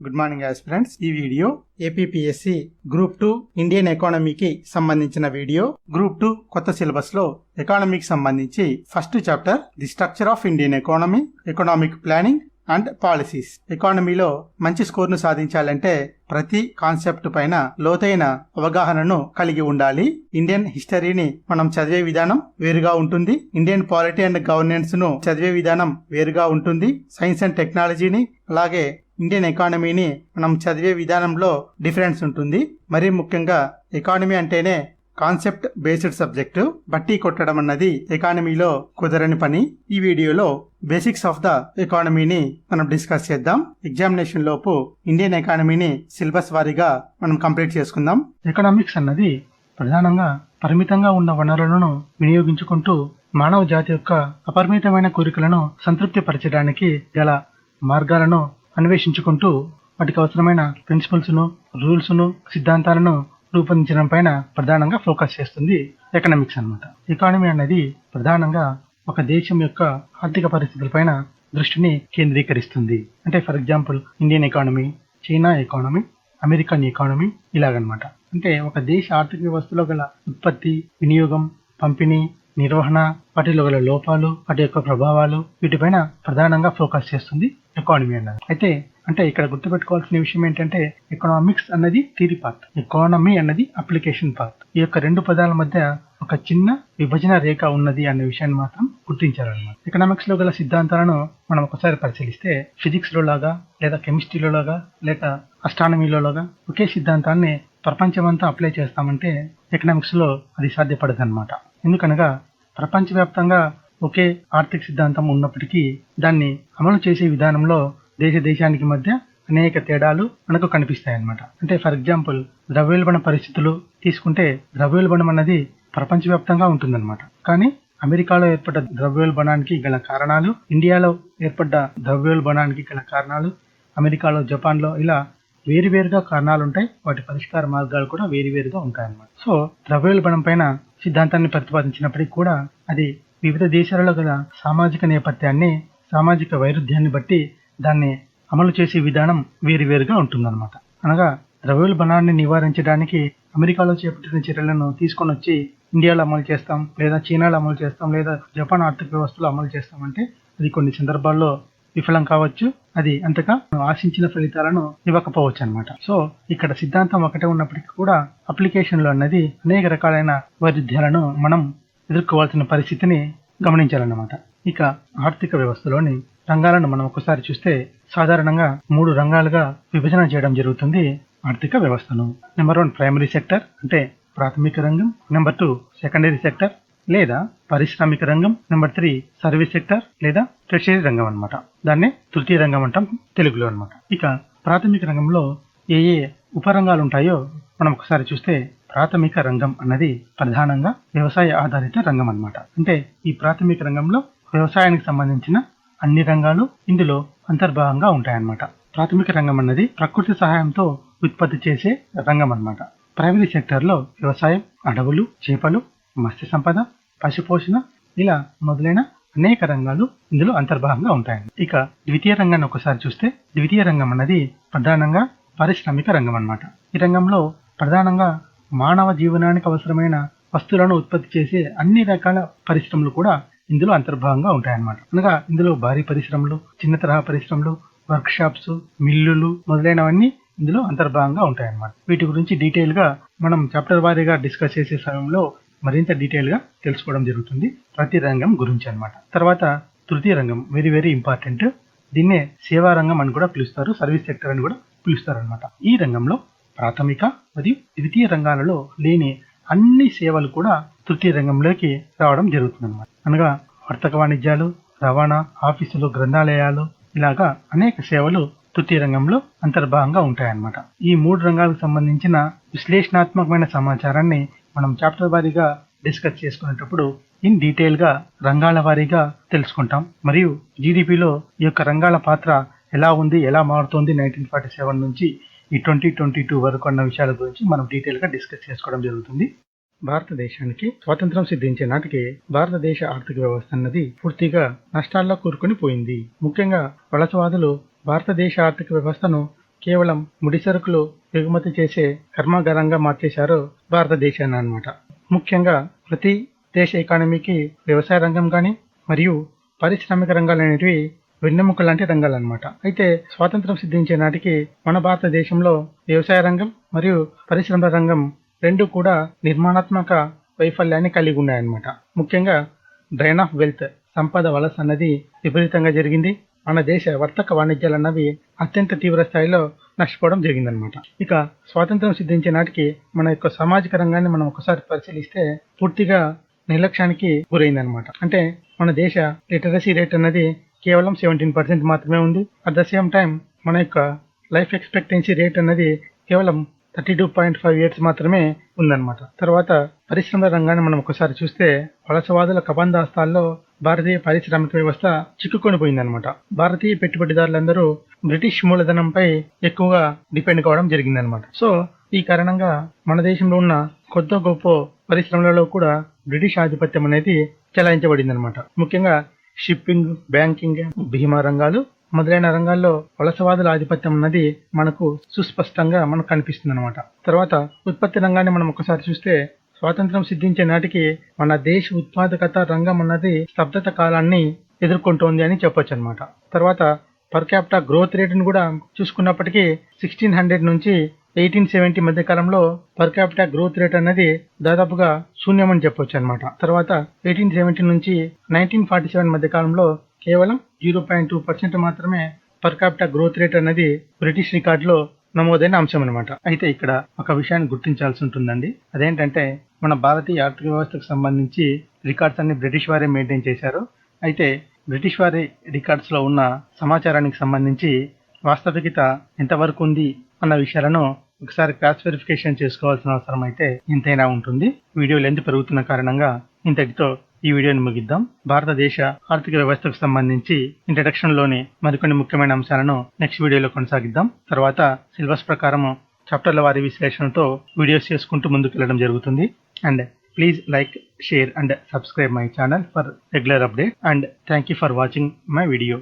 Good morning aspirants ఈ video APSC group two Indian ఎకానమీకి సంబంధించిన వీడియో. గ్రూప్ టూ కొత్త సిలబస్లో ఎకానమీకి సంబంధించి first chapter the structure of Indian economy economic planning and policies ఎకానమీలో మంచి స్కోర్ను సాధించాలంటే ప్రతి కాన్సెప్ట్ పైన లోతైన అవగాహనను కలిగి ఉండాలి. ఇండియన్ హిస్టరీని మనం చదివే విధానం వేరుగా ఉంటుంది. ఇండియన్ పాలిటీ అండ్ గవర్నెన్స్ను చదివే విధానం వేరుగా ఉంటుంది. సైన్స్ అండ్ టెక్నాలజీని అలాగే ఇండియన్ ఎకానమీని మనం చదివే విధానంలో డిఫరెన్స్ ఉంటుంది. మరీ ముఖ్యంగా ఎకానమీ అంటేనే కాన్సెప్ట్ బేస్డ్ సబ్జెక్టు. బట్టి కొట్టడం అన్నది ఎకానమీలో కుదరని పని. ఈ వీడియోలో బేసిక్స్ ఆఫ్ ద ఎకానమీని మనం డిస్కస్ చేద్దాం. ఎగ్జామినేషన్ లోపు ఇండియన్ ఎకానమీని సిలబస్ వారీగా మనం కంప్లీట్ చేసుకుందాం. ఎకనామిక్స్ అన్నది ప్రధానంగా పరిమితంగా ఉన్న వనరులను వినియోగించుకుంటూ మానవ జాతి యొక్క అపరిమితమైన కోరికలను సంతృప్తిపరచడానికి గల మార్గాలను అన్వేషించుకుంటూ వాటికి అవసరమైన ప్రిన్సిపల్స్ను రూల్స్ను సిద్ధాంతాలను రూపొందించడం పైన ప్రధానంగా ఫోకస్ చేస్తుంది ఎకనామిక్స్ అన్నమాట. ఎకానమీ అనేది ప్రధానంగా ఒక దేశం యొక్క ఆర్థిక పరిస్థితులపైన దృష్టిని కేంద్రీకరిస్తుంది. అంటే for example Indian economy China economy American economy ఇలాగనమాట అంటే ఒక దేశ ఆర్థిక వ్యవస్థలో గల ఉత్పత్తి వినియోగం పంపిణీ నిర్వహణ వాటిలో గల లోపాలు వాటి యొక్క ప్రభావాలు వీటిపైన ప్రధానంగా ఫోకస్ చేస్తుంది ఎకానమీ అన్నది. అయితే అంటే ఇక్కడ గుర్తుపెట్టుకోవాల్సిన విషయం ఏంటంటే ఎకనామిక్స్ అన్నది థియరీ పార్ట్ ఎకానమీ అన్నది అప్లికేషన్ పార్ట్ ఈ యొక్క రెండు పదాల మధ్య ఒక చిన్న విభజన రేఖ ఉన్నది అనే విషయాన్ని మాత్రం గుర్తించాలన్నమాట. ఎకనామిక్స్లో గల సిద్ధాంతాలను మనం ఒకసారి పరిశీలిస్తే ఫిజిక్స్లో లాగా లేదా కెమిస్ట్రీలో లాగా లేదా అస్ట్రానమీలో లాగా ఒకే సిద్ధాంతాన్ని ప్రపంచమంతా అప్లై చేస్తామంటే ఎకనామిక్స్లో అది సాధ్యపడదు అనమాట ఎందుకనగా ప్రపంచవ్యాప్తంగా ఒకే ఆర్థిక సిద్ధాంతం ఉన్నప్పటికీ దాన్ని అమలు చేసే విధానంలో దేశ దేశానికి మధ్య అనేక తేడాలు మనకు కనిపిస్తాయి అన్నమాట అంటే ఫర్ ఎగ్జాంపుల్ ద్రవ్యోల్బణ పరిస్థితులు తీసుకుంటే ద్రవ్యోల్బణం అన్నది ప్రపంచవ్యాప్తంగా ఉంటుందన్నమాట. కానీ అమెరికాలో ఏర్పడ్డ ద్రవ్యోల్బణానికి గల కారణాలు ఇండియాలో ఏర్పడ్డ ద్రవ్యోల్బణానికి గల కారణాలు అమెరికాలో జపాన్లో ఇలా వేరువేరుగా కారణాలు ఉంటాయి వాటి పరిష్కార మార్గాలు కూడా వేరువేరుగా ఉంటాయన్నమాట. సో ద్రవ్యోల్బణం పైన సిద్ధాంతాన్ని ప్రతిపాదించినప్పటికీ కూడా అది వివిధ దేశాలలో గల సామాజిక నేపథ్యాన్ని సామాజిక వైరుధ్యాన్ని బట్టి దాన్ని అమలు చేసే విధానం వేరువేరుగా ఉంటుందన్నమాట. అనగా ద్రవ్యోల్బణాన్ని నివారించడానికి అమెరికాలో చేపట్టిన చర్యలను తీసుకొని వచ్చి ఇండియాలో అమలు చేస్తాం లేదా చైనాలో అమలు చేస్తాం లేదా జపాన్ ఆర్థిక వ్యవస్థలో అమలు చేస్తామంటే అది కొన్ని సందర్భాల్లో విఫలం కావచ్చు అది అంతగా ఆశించిన ఫలితాలను ఇవ్వకపోవచ్చు అనమాట సో ఇక్కడ సిద్ధాంతం ఒకటే ఉన్నప్పటికీ కూడా అప్లికేషన్లు అన్నది అనేక రకాలైన వైరుధ్యాలను మనం ఎదుర్కోవాల్సిన పరిస్థితిని గమనించాలన్నమాట. ఇక ఆర్థిక వ్యవస్థలోని రంగాలను మనం ఒకసారి చూస్తే సాధారణంగా మూడు రంగాలుగా విభజన చేయడం జరుగుతుంది ఆర్థిక వ్యవస్థను. నెంబర్ వన్ ప్రైమరీ సెక్టర్ అంటే ప్రాథమిక రంగం నెంబర్ టూ సెకండరీ సెక్టర్ లేదా పారిశ్రామిక రంగం నెంబర్ త్రీ సర్వీస్ సెక్టర్ లేదా ట్రెషరీ రంగం అన్నమాట. దాన్నే తృతీయ రంగం అంటాం తెలుగులో అన్నమాట. ఇక ప్రాథమిక రంగంలో ఏ ఏ ఉపరంగాలు ఉంటాయో మనం ఒకసారి చూస్తే ప్రాథమిక రంగం అన్నది ప్రధానంగా వ్యవసాయ ఆధారిత రంగం అన్నమాట. అంటే ఈ ప్రాథమిక రంగంలో వ్యవసాయానికి సంబంధించిన అన్ని రంగాలు ఇందులో అంతర్భాగంగా ఉంటాయన్నమాట. ప్రాథమిక రంగం అన్నది ప్రకృతి సహాయంతో ఉత్పత్తి చేసే రంగం అన్నమాట. ప్రైమరీ సెక్టర్లో వ్యవసాయం అడవులు చేపలు మత్స్య సంపద పశుపోషణ ఇలా మొదలైన అనేక రంగాలు ఇందులో అంతర్భాగంగా ఉంటాయి ఇక ద్వితీయ రంగాన్ని ఒకసారి చూస్తే ద్వితీయ రంగం అన్నది ప్రధానంగా పారిశ్రామిక రంగం అన్నమాట. ఈ రంగంలో ప్రధానంగా మానవ జీవనానికి అవసరమైన వస్తువులను ఉత్పత్తి చేసే అన్ని రకాల పరిశ్రమలు కూడా ఇందులో అంతర్భాగంగా ఉంటాయన్నమాట. అనగా ఇందులో భారీ పరిశ్రమలు చిన్న తరహా పరిశ్రమలు వర్క్ షాప్స్ మిల్లులు మొదలైనవన్నీ ఇందులో అంతర్భాగంగా ఉంటాయన్నమాట. వీటి గురించి డీటెయిల్గా మనం చాప్టర్ వారీగా డిస్కస్ చేసే సమయంలో మరింత డీటెయిల్గా తెలుసుకోవడం జరుగుతుంది. ప్రతి రంగం గురించి అనమాట తర్వాత తృతీయ రంగం వెరీ వెరీ ఇంపార్టెంట్ దీన్నే సేవా రంగం అని కూడా పిలుస్తారు సర్వీస్ సెక్టర్ అని కూడా పిలుస్తారు అనమాట ఈ రంగంలో ప్రాథమిక మరియు ద్వితీయ రంగాలలో లేని అన్ని సేవలు కూడా తృతీయ రంగంలోకి రావడం జరుగుతుంది అనమాట అనగా వర్తక వాణిజ్యాలు రవాణా ఆఫీసులు గ్రంథాలయాలు ఇలాగా అనేక సేవలు తృతీయ రంగంలో అంతర్భాగంగా ఉంటాయన్నమాట. ఈ మూడు రంగాలకు సంబంధించిన విశ్లేషణాత్మకమైన సమాచారాన్ని మనం చాప్టర్ వారీగా డిస్కస్ చేసుకునేటప్పుడు ఇన్ డీటెయిల్గా రంగాల వారీగా తెలుసుకుంటాం. మరియు జీడిపిలో ఈ యొక్క రంగాల పాత్ర ఎలా ఉంది ఎలా మారుతోంది నైన్టీన్ ఫార్టీ సెవెన్ నుంచి ఈ ట్వంటీ ట్వంటీ టూ వరకు అన్న విషయాల గురించి మనం డీటెయిల్గా డిస్కస్ చేసుకోవడం జరుగుతుంది. భారతదేశానికి స్వాతంత్రం సిద్ధించే నాటికి భారతదేశ ఆర్థిక వ్యవస్థ అన్నది పూర్తిగా నష్టాల్లో కూరుకుని పోయింది. ముఖ్యంగా వలసవాదులు భారతదేశ ఆర్థిక వ్యవస్థను కేవలం ముడి సరుకులు ఎగుమతి చేసే కర్మాగారంగా మార్చేశారు భారతదేశాన్ని అనమాట ముఖ్యంగా ప్రతి దేశ ఎకానమీకి వ్యవసాయ రంగం కానీ మరియు పారిశ్రామిక రంగాలు అనేటివి వెన్నెముక లాంటి రంగాలు అనమాట అయితే స్వాతంత్రం సిద్ధించే నాటికి మన భారతదేశంలో వ్యవసాయ రంగం మరియు పరిశ్రమ రంగం రెండు కూడా నిర్మాణాత్మక వైఫల్యాన్ని కలిగి ఉన్నాయన్నమాట. ముఖ్యంగా డ్రైన్ ఆఫ్ వెల్త్ సంపద వలస అన్నది విపరీతంగా జరిగింది. మన దేశ వర్తక వాణిజ్యాలు అన్నవి అత్యంత తీవ్ర స్థాయిలో నష్టపోవడం జరిగిందనమాట ఇక స్వాతంత్రం సిద్ధించే నాటికి మన యొక్క సామాజిక రంగాన్ని మనం ఒకసారి పరిశీలిస్తే పూర్తిగా నిర్లక్ష్యానికి గురైందనమాట అంటే మన దేశ లిటరసీ రేట్ అన్నది కేవలం సెవెంటీన్ పర్సెంట్ మాత్రమే ఉంది. అట్ ద సేమ్ టైం మన యొక్క లైఫ్ ఎక్స్పెక్టెన్సీ రేట్ అన్నది కేవలం thirty two point five years మాత్రమే ఉందన్నమాట. తర్వాత పరిశ్రమ రంగాన్ని మనం ఒకసారి చూస్తే వలసవాదుల కబంధాస్తాల్లో భారతీయ పారిశ్రామిక వ్యవస్థ చిక్కుకొని పోయిందనమాట భారతీయ పెట్టుబడిదారులందరూ బ్రిటిష్ మూలధనంపై ఎక్కువగా డిపెండ్ కావడం జరిగిందనమాట సో ఈ కారణంగా మన దేశంలో ఉన్న కొత్త గొప్ప పరిశ్రమలలో కూడా బ్రిటిష్ ఆధిపత్యం అనేది చెలాయించబడింది అనమాట ముఖ్యంగా షిప్పింగ్ బ్యాంకింగ్ బీమా రంగాలు మొదలైన రంగాల్లో వలసవాదుల ఆధిపత్యం అన్నది మనకు సుస్పష్టంగా మనకు కనిపిస్తుంది అనమాట తర్వాత ఉత్పత్తి రంగాన్ని మనం ఒకసారి చూస్తే స్వాతంత్రం సిద్ధించే నాటికి మన దేశ ఉత్పాదకత రంగం అన్నది స్తబ్దత కాలాన్ని ఎదుర్కొంటోంది అని చెప్పొచ్చు అనమాట తర్వాత పర్ క్యాపిటా గ్రోత్ రేటును కూడా చూసుకున్నప్పటికీ సిక్స్టీన్ హండ్రెడ్ నుంచి ఎయిటీన్ సెవెంటీ మధ్య కాలంలో పర్ క్యాపిటా గ్రోత్ రేట్ అనేది దాదాపుగా శూన్యం అని చెప్పొచ్చు అనమాట తర్వాత ఎయిటీన్ సెవెంటీ నుంచి నైన్టీన్ ఫార్టీ సెవెన్ మధ్య కాలంలో కేవలం జీరో పాయింట్ టూ పర్సెంట్ మాత్రమే పర్ క్యాపిటా గ్రోత్ రేట్ అనేది బ్రిటిష్ రికార్డులో నమోదైన అంశం అనమాట అయితే ఇక్కడ ఒక విషయాన్ని గుర్తించాల్సి ఉంటుందండి. అదేంటంటే మన భారతీయ ఆర్థిక వ్యవస్థకు సంబంధించి రికార్డ్స్ అన్ని బ్రిటిష్ వారే మెయింటైన్ చేశారు. అయితే బ్రిటిష్ వారి రికార్డ్స్లో ఉన్న సమాచారానికి సంబంధించి వాస్తవికత ఎంతవరకు ఉంది అన్న విషయాలను ఒకసారి క్రాస్ వెరిఫికేషన్ చేసుకోవాల్సిన అవసరం అయితే ఎంతైనా ఉంటుంది. వీడియో లెంత్ పెరుగుతున్న కారణంగా ఇంతటితో ఈ వీడియోని ముగిద్దాం. భారతదేశ ఆర్థిక వ్యవస్థకు సంబంధించి ఇంట్రడక్షన్లోని మరికొన్ని ముఖ్యమైన అంశాలను నెక్స్ట్ వీడియోలో కొనసాగిద్దాం. తర్వాత సిలబస్ ప్రకారం చాప్టర్ల వారి విశ్లేషణతో వీడియోస్ చేసుకుంటూ ముందుకు వెళ్ళడం జరుగుతుంది. And please like share and subscribe my channel for regular update. And thank you for watching my video.